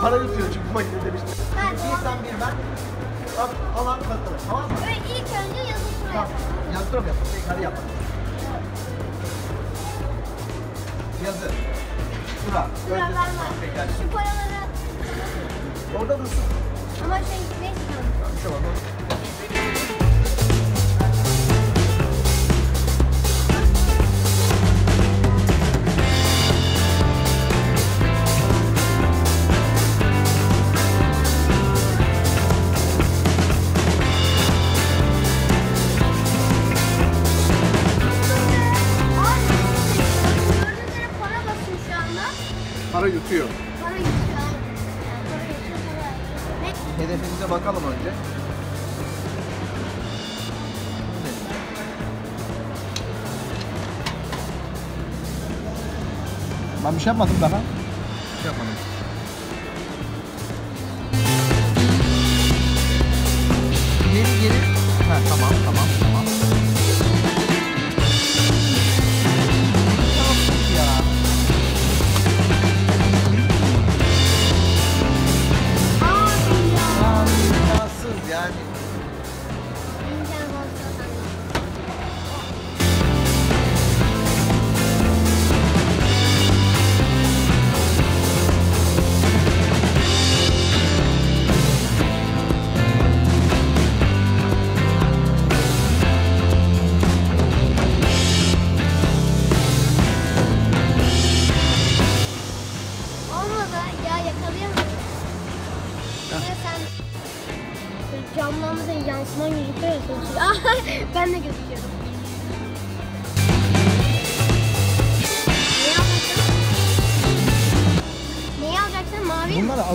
para yutuyor çünkü makine demiştim. Ha, Bir doğru. sen bir ben. Al, alan katılır tamam mı? Ve ilk önce yazı tura yapalım. Yazdım yapalım. Tekrar yapalım. Yazı. Tura. Tura ben var. tekrar. Şu paraları Orada dursun. ama şey neyse tamam. Bir şey Ne? Hedefimize bakalım önce. Ben bir şey yapmadım daha. Bir şey yapalım.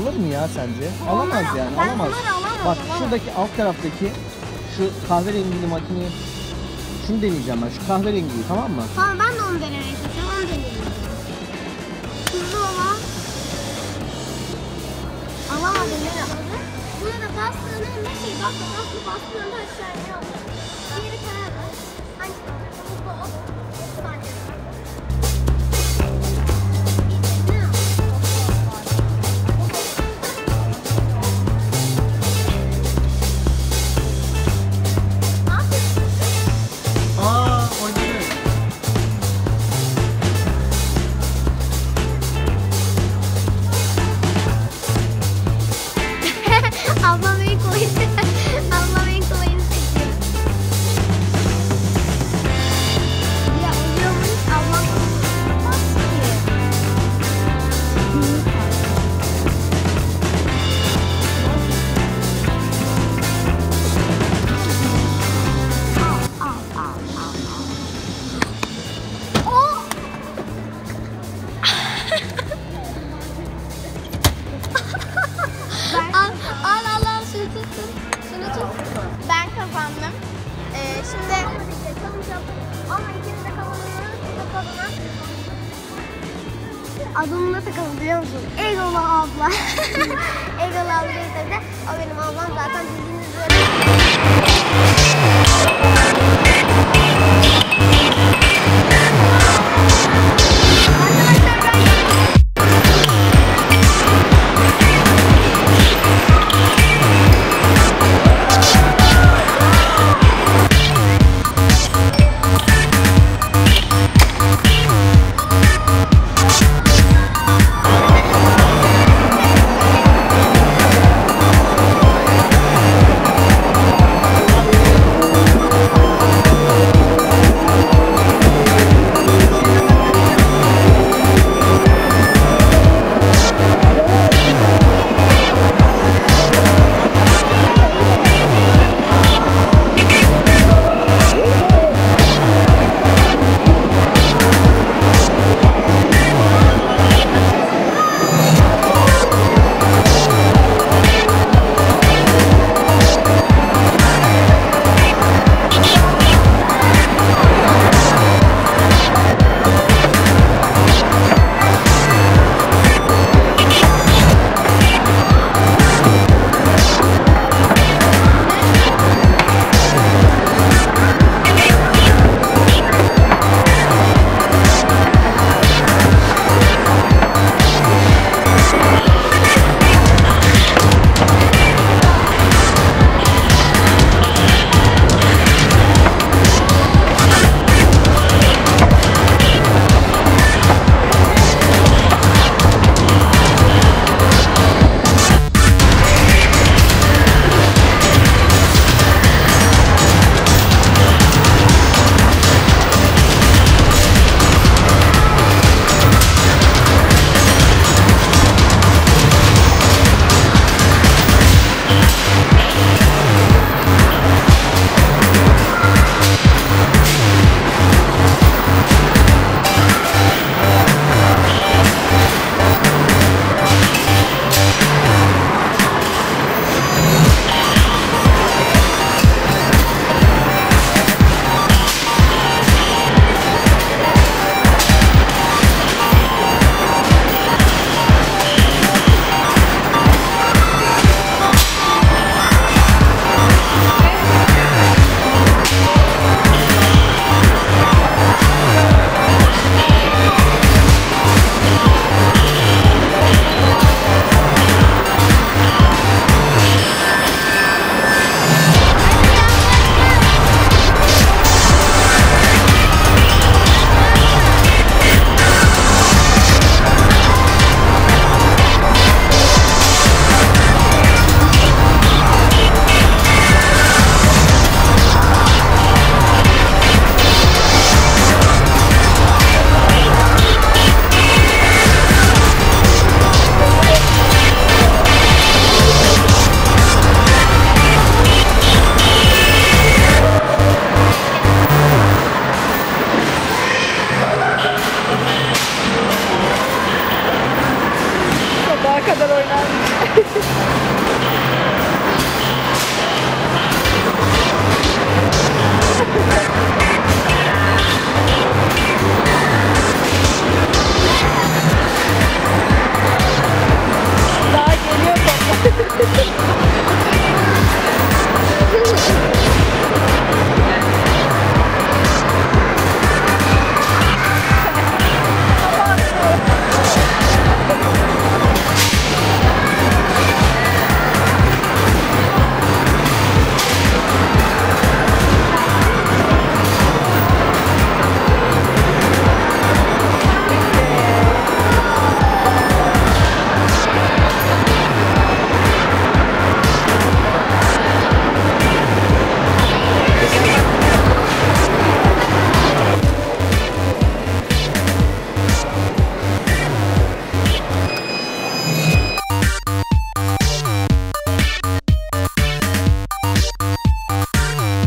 Alır mı ya sence? Alamaz al- yani ben alamaz. alamam, Bak alamam. şuradaki alt taraftaki şu kahverengili makineyi şunu deneyeceğim ben şu kahverengiyi tamam mı? Tamam ben de onu denemeye çalışıyorum. Onu deneyeyim. Hızlı ama. Alamadım ne yapmadı? Buna da bastığında şey basma basma bastığında aşağıya alıyor. Diğeri karar ver. Hangi Bu o. Şimdi... Ama ikiniz de kazanan. Adını nasıl takıldı biliyor musun? Egola abla. Egola abla dedi. O benim ablam zaten bildiğiniz üzere. かだろうな